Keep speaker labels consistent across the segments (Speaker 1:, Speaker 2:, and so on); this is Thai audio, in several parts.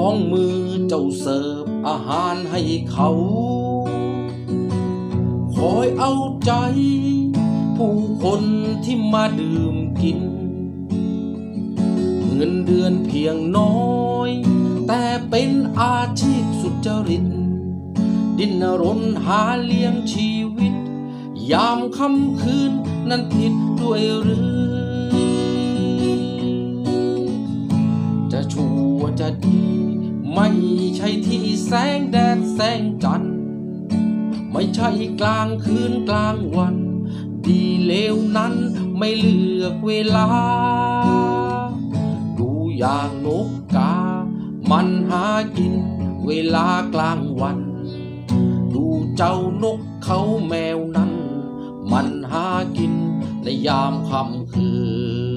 Speaker 1: องมือเจ้าเสิร์ฟอาหารให้เขา คอยเอาใจ ผู้คนที่มาดื่มกิน เงินเดือนเพียงน้อย แต่เป็นอาชีพสุจริต ดิ้นรนหาเลี้ยงชีวิต ยามค่ำคืนนั้นผิดด้วยหรือจะชั่วจะดี ไม่ใช่ที่แสงแดดแสงจันทร์ไม่ใช่กลางคืนกลางวัน ดีเลวนั้นไม่เลือกเวลา ดูอย่างนกกา มันหากินเวลากลางวัน ดูเจ้านกเขาแมวนั้น มันหากินในยามค่ำคืน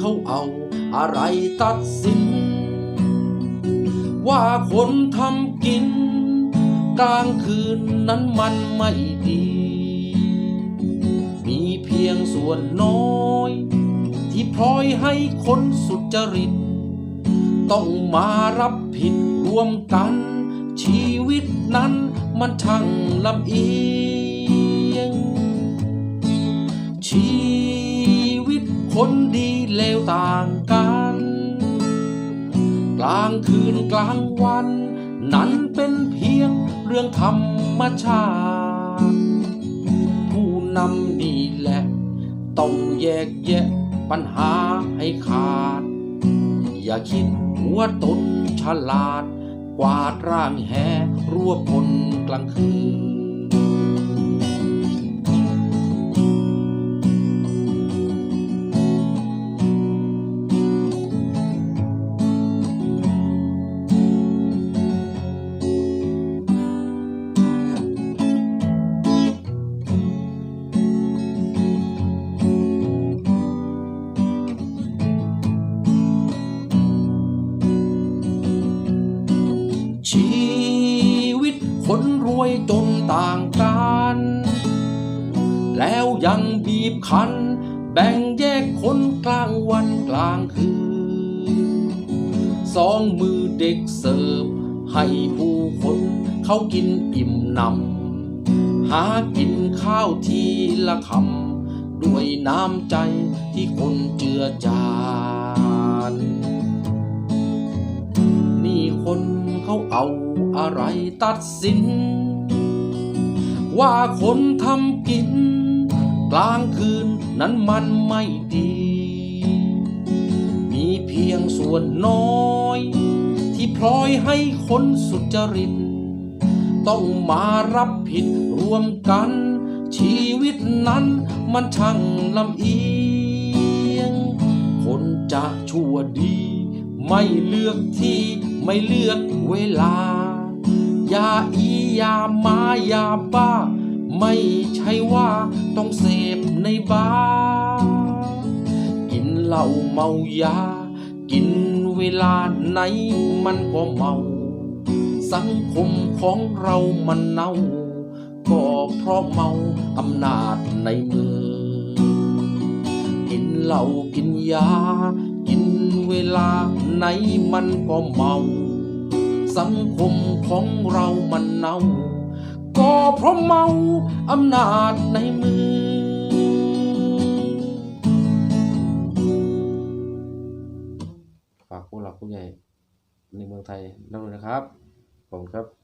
Speaker 1: เขาเอาอะไรตัดสิน ว่าคนทำกินกลางคืนนั้นมันไม่ดี มีเพียงส่วนน้อย ที่พลอยให้คนสุจริต ต้องมารับผิดรวมกัน ชีวิตนั้นมันช่างลำเอียงชีวิตคนดี เลวต่างกัน กลางคืนกลางวัน นั้นเป็นเพียงเรื่องธรรมชาติ ผู้นำดีแหละ ต้องแยกแยะปัญหาให้ขาด อย่าคิดว่าตนฉลาด กวาดร่างแหรวบคนกลางคืน ชีวิตคนรวยจนต่างกัน แล้วยังบีบคั้น แบ่งแยกคนกลางวันกลางคืน สองมือเด็กเสิร์ฟให้ผู้คนเขากินอิ่มหนำหากินข้าวทีละคำ ด้วยน้ำใจที่คนเจือจาน นี่คน เขาเอาอะไรตัดสิน ว่าคนทำกิน กลางคืนนั้นมันไม่ดี มีเพียงส่วนน้อย ที่พลอยให้คนสุจริต ต้องมารับผิดรวมกัน ชีวิตนั้นมันช่างลำเอียง คนจะชั่วดี ไม่เลือกที่ไม่เลือกเวลา ยาอียามายาบ้า ไม่ใช่ว่าต้องเสพในบาร์กินเหล้าเมายา กินเวลาไหนมันก็เมา สังคมของเรามันเน่า ก็เพราะเมาอำนาจในมือกิน เหล้ากินยา กินเวลาไหนมันก็เมา สังคมของเรามันเน่า ก็เพราะเมาอำนาจในมือ ฝากผู้หลักผู้ใหญ่ในเมืองไทยด้วยนะครับผมครับ